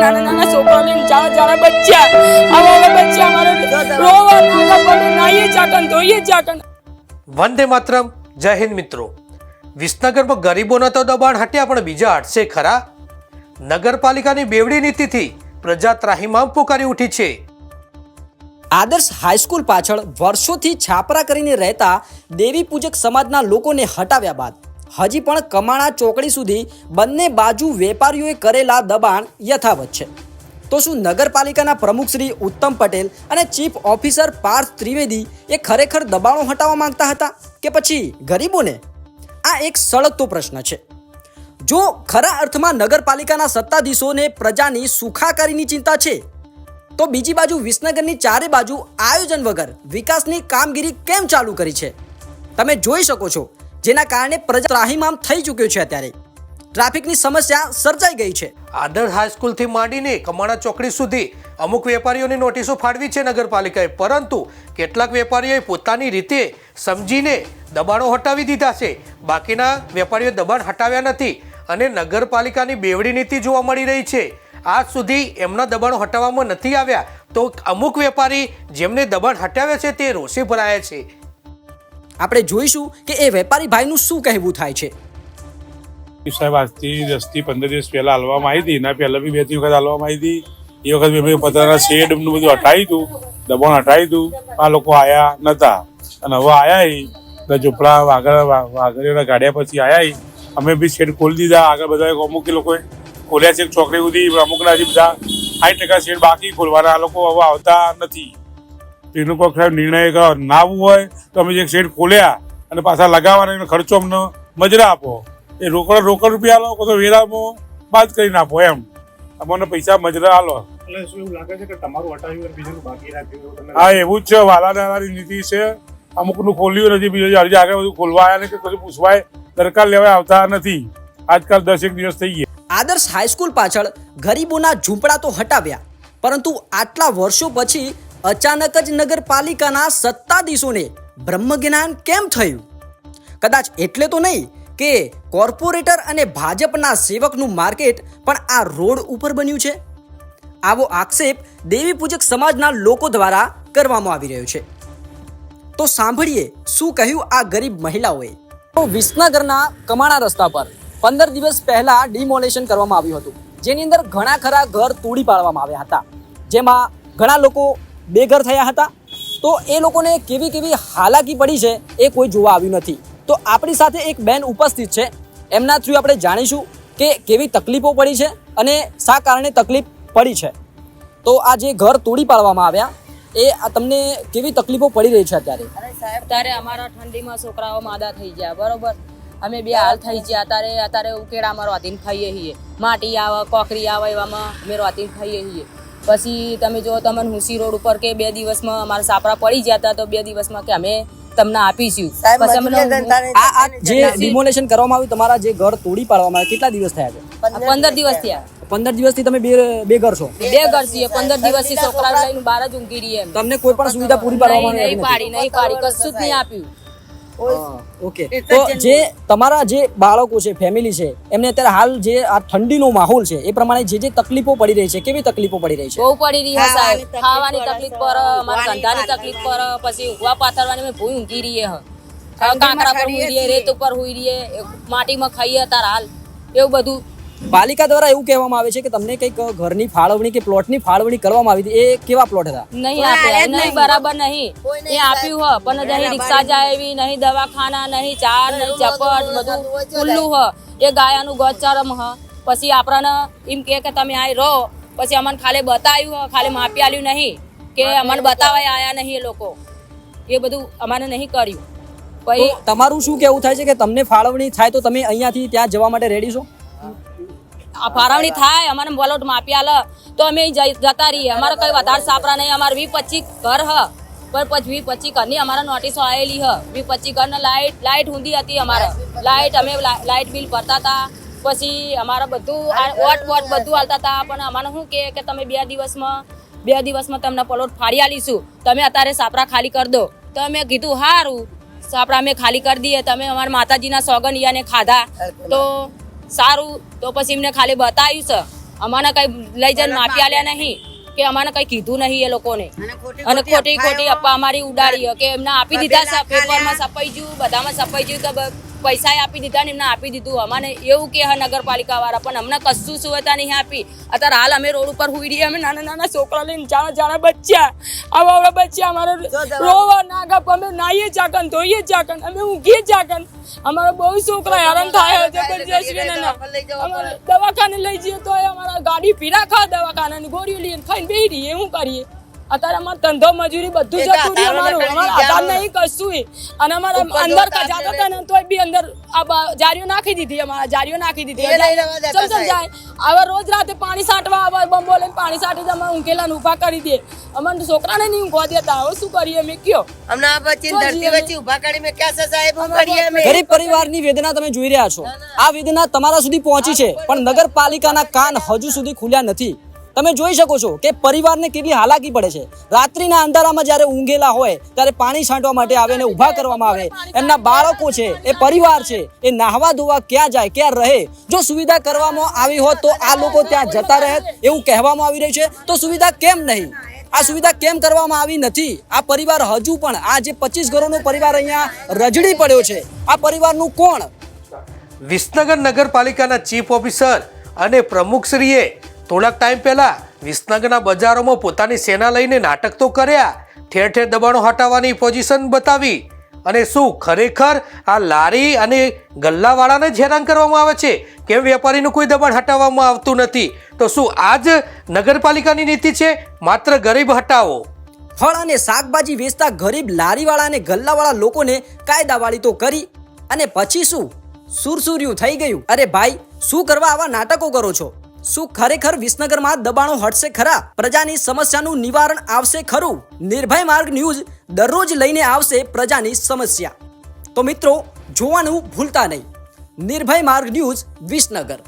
નાના નાના છોકરા લઈને જાડા જાડા બચ્ચા આવા આવા બચ્ચા અમારે રોવા નાગા પડે નાઈએ ચાકન ધોઈએ ચાકન વંદે માતરમ જય હિન્દ મિત્રો. વિસનગરમાં ગરીબોના તો દબાણ હટ્યા પણ બીજા હટશે ખરા? નગરપાલિકાની બેવડી નીતિથી પ્રજા ત્રાહિમામ પોકારી ઉઠી છે. આદર્શ હાઈસ્કૂલ પાછળ વર્ષોથી છાપરા કરીને રહેતા દેવી પૂજક સમાજના લોકોને હટાવ્યા બાદ હજી પણ કમાણા ચોકડી સુધી બંને બાજુ વેપારીઓએ કરેલા દબાણ યથાવત છે. તો શું નગરપાલિકાના પ્રમુખ શ્રી ઉત્તમ પટેલ અને ચીફ ઓફિસર પાર્થ ત્રિવેદી એ ખરેખર દબાણો હટાવવા માંગતા હતા કે પછી ગરીબોને? આ એક સળગતો પ્રશ્ન છે. જો ખરા અર્થમાં નગરપાલિકાના સત્તાધીશોને પ્રજાની સુખાકારીની ચિંતા છે, તો બીજી બાજુ વિસનગરની ચારે બાજુ આયોજન વગર વિકાસની કામગીરી કેમ ચાલુ કરી છે? તમે જોઈ શકો છો જેના કારણે પ્રજા ત્રાહીમામ થઈ ચૂક્યો છે અત્યારે. ટ્રાફિકની સમસ્યા સર્જાઈ ગઈ છે. આદર્શ હાઈસ્કૂલથી માંડીને કમાણા ચોકડી સુધી અમુક વેપારીઓની નોટિસો ફાળવી છે નગરપાલિકાએ, પરંતુ કેટલાક વેપારીઓએ પોતાની રીતે સમજીને દબાણો હટાવી દીધા છે. બાકીના વેપારીઓ દબાણ હટાવ્યા નથી અને નગરપાલિકાની બેવડી નીતિ જોવા મળી રહી છે. આજ સુધી એમના દબાણો હટાવવામાં નથી આવ્યા તો અમુક વેપારી જેમને દબાણ હટાવ્યા છે તે રોષે ભરાયા છે. આપણે જોઈશું કે એ વેપારી ભાઈનું શું કહેવું થાય છે. સાહેબ, આજથી દસથી પંદર દિવસ પહેલા હાલવામાં આવી હતી. એના પહેલા બી બે ત્રણ વખત હાલવામાં આવી હતી. એ વખત મેં પતરાના શેડનું બધું હટાવી હતું. દબાણ હટાવી હતું. આ લોકો આયા નતા. અને હવે ઈ. એટલે ઝૂંપડા વાઘર વાઘરીઓના ગાડ્યા પછી ઈ. અમે બી શેડ ખોલી દીધા. આગળ બધા અમુક લોકોએ ખોલ્યા છે ચોકડી સુધી. અમુકના હજી બધા સાઠ ટકા શેડ બાકી ખોલવાના. આ લોકો હવે આવતા નથી. તો એનો કોઈ સાહેબ નિર્ણય કરો ના આવવું હોય તો અમે જે શેડ ખોલ્યા અને પાછા લગાવવાના એનો ખર્ચો અમને મજરા આપો. એ રોકડ રોકડ રૂપિયા આલો કો તો વેરામાં બાદ કરીને આપો એમ. અમને પૈસા મજરા આલો. એટલે શું એવું લાગે છે કે તમારું હટાવ્યું અને બીજું બાકી રાખ્યું એવું હા એવું જ છે. વાલા દાદાની નીતિ છે. અમુકનું ખોલ્યું નથી બીજું હજી આગળ બધું ખોલવા આવ્યા ને કે કશું પૂછવાય. દરકાર લેવાય આવતા નથી. આજકાલ દસ એક દિવસ થઈ ગયા. આદર્શ હાઈસ્કૂલ પાછળ ગરીબોના ઝૂંપડા તો હટાવ્યા પરંતુ આટલા વર્ષો પછી અચાનક જ નગરપાલિકાના સત્તાધીશોને બ્રહ્મજ્ઞાન કેમ થયું? કદાચ એટલે તો નહીં કે કોર્પોરેટર અને ભાજપના સેવકનું માર્કેટ પણ આ રોડ ઉપર બન્યું છે? આવો આક્ષેપ દેવી પૂજક સમાજના લોકો દ્વારા કરવામાં આવી રહ્યો છે. તો સાંભળીએ શું કહ્યું આ ગરીબ મહિલાઓએ. તો વિસનગરના કમાણા રસ્તા પર પંદર દિવસ પહેલા ડિમોલેશન કરવામાં આવ્યું હતું. જેની અંદર ઘણા ખરા ઘર તોડી પાડવામાં આવ્યા હતા. જેમાં ઘણા લોકો બેઘર થયા હતા. તો એ લોકોને કેવી કેવી હાલાકી પડી છે એ કોઈ જોવા આવ્યું નથી. તો આપણી સાથે એક બેન ઉપસ્થિત છે. એમના થ્રુ આપણે જાણીશું કે કેવી તકલીફો પડી છે અને શા કારણે તકલીફ પડી છે. તો આ જે ઘર તોડી પાડવામાં આવ્યા, એ તમને કેવી તકલીફો પડી રહી છે અત્યારે? સાહેબ, તારે અમારા ઠંડીમાં છોકરાઓ માદા થઈ ગયા, બરોબર? અમે બે હાલ થઈ ગયા, અત્યારે અત્યારે ઉકેડા અમારો હાથીને ખાઈએ છીએ. માટી આવે, કોકરી આવે એવામાં અમે રોતીને ખાઈએ છીએ. પછી તમે જો તમને હુસી રોડ ઉપર કે બે દિવસમાં અમારા સાપરા પડી ગયા હતા તો બે દિવસમાં કે અમે તમને આપીશું. આ જે ડિમોલેશન કરવામાં આવ્યું તમારા જે ઘર તોડી પાડવામાં આવ્યા કેટલા દિવસ થયા છે? પંદર દિવસ થયા. પંદર દિવસથી તમે બે બે ઘર છો? બે ઘર છીએ પંદર દિવસથી છોકરા લઈને બહાર જ ઊંઘી રહીએ તમને કોઈ પણ સુવિધા પૂરી પાડવામાં નહીં પાડી નહીં પાડી. કશું જ નહીં આપ્યું. ઓકે. તો જે તમારા જે બાળકો છે ફેમિલી છે એમને અત્યારે હાલ જે આ ઠંડીનો માહોલ છે એ પ્રમાણે જે જે તકલીફો પડી રહી છે કેવી તકલીફો પડી રહી છે? બહુ પડી રહી છે સાહેબ ખાવાની તકલીફ પર મારા ધંધાની તકલીફ પર પછી ઉવા પાથરવાની મેં ભૂઈ ઊંઘી રહી હ. કાંકરા પર હુઈ રહીએ રેત ઉપર હુઈ રહીએ માટીમાં ખાઈએ તાર હાલ. એવું બધું પાલિકા દ્વારા એવું કહેવામાં આવે છે કે તમને કંઈક ઘરની ફાળવણી કે પ્લોટની ફાળવણી કરવામાં આવી હતી. એ કેવા પ્લોટ હતા? નહીં આપ્યા નહીં બરાબર નહીં. એ આપ્યું હ પણ નહીં રિક્ષા જાય એવી નહીં દવાખાના નહીં ચાર નહીં ચપટ બધું ખુલ્લું હ. એ ગાયાનું ગોચરમ હ. પછી આપણને એમ કે કે તમે આય રહો. પછી અમને ખાલી બતાવ્યું હ ખાલી માપી આલ્યું નહીં કે અમને બતાવાય આયા નહીં એ લોકો. એ બધું અમારે નહીં કર્યું. પછી તમારું શું કેવું થાય છે કે તમને ફાળવણી થાય તો તમે અહીંયાથી ત્યાં જવા માટે રેડી છો? આ ફાળવણી થાય, અમારે બોલોટ માપી આલે. તો અમે જતા રહીએ. અમારે કઈ વધારે સાપરા નહીં. અમારે વી પચીસ ઘર હ. પણ પછી વી પચીસ ઘરની અમારા નોટિસો આવેલી હ. વી પચીસ ઘરના લાઇટ લાઇટ ઊંધી હતી અમારે. લાઇટ અમે લાઇટ બિલ ભરતા હતા. પછી અમારે બધું વોટ વોટ બધું હાલતા હતા. પણ અમારે શું કે તમે બે દિવસમાં બે દિવસમાં તમને પલોટ ફાડી આલીશું. તમે અત્યારે સાપરા ખાલી કરી દો. તો અમે કીધું સારું સાપરા અમે ખાલી કરી દઈએ. તમે અમારા માતાજીના સોગન યાને ખાધા. તો સારું તો પછી એમને ખાલી બતાવ્યું છે. અમાને કઈ લઈ જઈને માફી આલ્યા નહીં કે અમાને કઈ કીધું નહીં એ લોકોને. અને ખોટી ખોટી અપા અમારી ઉડાડી કે એમને આપી દીધા પેપરમાં સપાઈ ગયું બધામાં સપાઈ ગયું કે પૈસા આપી દીધા ને એમને આપી દીધું. અમાને એવું કે હા નગરપાલિકા વાળા પણ અમને કશું સુવિધા નહીં આપી. અત્યારે હાલ અમે રોડ ઉપર હુઈ રહીએ અમે નાના નાના છોકરા લઈને જાણે જાણે બચ્ચા આવા આવા બચ્ચા અમારો રોવા નાગા અમે નાહીએ ચાકન ધોઈએ ચાકન અમે ઊંઘીએ ચાકન અમારો બહુ છોકરા હેરાન થાય જબરજસ્ત દવાખાને લઈ જઈએ તો અમારા ગાડી પીરા ખા દવાખાનાની ગોળીઓ લઈને ખાઈને બેહી રહીએ શું કરીએ? અત્યારે અમારે ધંધો મજૂરી બધું જતું રહ્યું અમારું. અમારા આધાર નહીં કશું અને અમારા અંદર જાતા હતા ને તોય બી અંદર આ જારીઓ નાખી દીધી અમારા જારીઓ નાખી દીધી. સમજણ જાય. હવે રોજ રાતે પાણી સાટવા આવે બંબો લઈને પાણી સાટી અમે ઊંઘેલા ને ઊભા કરી દે. અમારે છોકરાને નહીં ઊંઘવા દેતા. હવે શું કરીએ અમે? કયો? અમને આ બચ્ચી ધરતી વચ્ચે ઊભા કરી મેં ક્યાં સાહેબ હું કરીએ અમે? ગરીબ પરિવારની વેદના તમે જોઈ રહ્યા છો. આ વેદના તમારા સુધી પહોંચી છે પણ નગરપાલિકાના કાન હજુ સુધી ખુલ્યા નથી. તમે જોઈ શકો છો કે પરિવારને કેટલી હાલાકી પડે છે. રાત્રિના અંધારામાં જ્યારે ઊંઘેલા હોય, ત્યારે પાણી છાંટવા માટે આવે ને ઊભા કરવામાં આવે. એમના બાળકો છે, એ પરિવાર છે, એ નાહવા ધોવા ક્યાં જાય, ક્યાં રહે? જો સુવિધા કરવામાં આવી હોત તો આ લોકો ત્યાં જતા રહે એવું કહેવામાં આવી રહ્યું છે. તો સુવિધા કેમ નહીં? આ સુવિધા કેમ કરવામાં આવી નથી? આ પરિવાર હજુ પણ, આ જે પચીસ ઘરોનો પરિવાર અહીંયા રજડી પડ્યો છે, આ પરિવારનું કોણ? વિસનગર નગરપાલિકાના ચીફ ઓફિસર અને પ્રમુખશ્રીએ થોડાક ટાઈમ પહેલા વિસનગરના બજારોમાં પોતાની સેના લઈને નાટક તો કર્યા, ઠેર ઠેર દબાણો હટાવવાની પોઝિશન બતાવી. અને શું ખરેખર આ લારી અને ગલ્લાવાળાને જ હેરાન કરવામાં આવે છે? કેમ વેપારીનું કોઈ દબાણ હટાવવામાં આવતું નથી? તો શું આ જ નગરપાલિકાની નીતિ છે? માત્ર ગરીબ હટાવો. ફળ અને શાકભાજી વેચતા ગરીબ લારીવાળા અને ગલ્લાવાળા લોકોને કાયદાવાળી તો કરી. અને પછી શું? સુરસુર્યું થઈ ગયું. અરે ભાઈ, શું કરવા આવા નાટકો કરો છો? શું ખરેખર વિસનગરમાં દબાણો હટશે ખરા? પ્રજાની સમસ્યાનું નિવારણ આવશે ખરું? નિર્ભય માર્ગ ન્યૂઝ દરરોજ લઈને આવશે પ્રજાની સમસ્યા. તો મિત્રો, જોવાનું ભૂલતા નહીં. નિર્ભય માર્ગ ન્યૂઝ વિસનગર.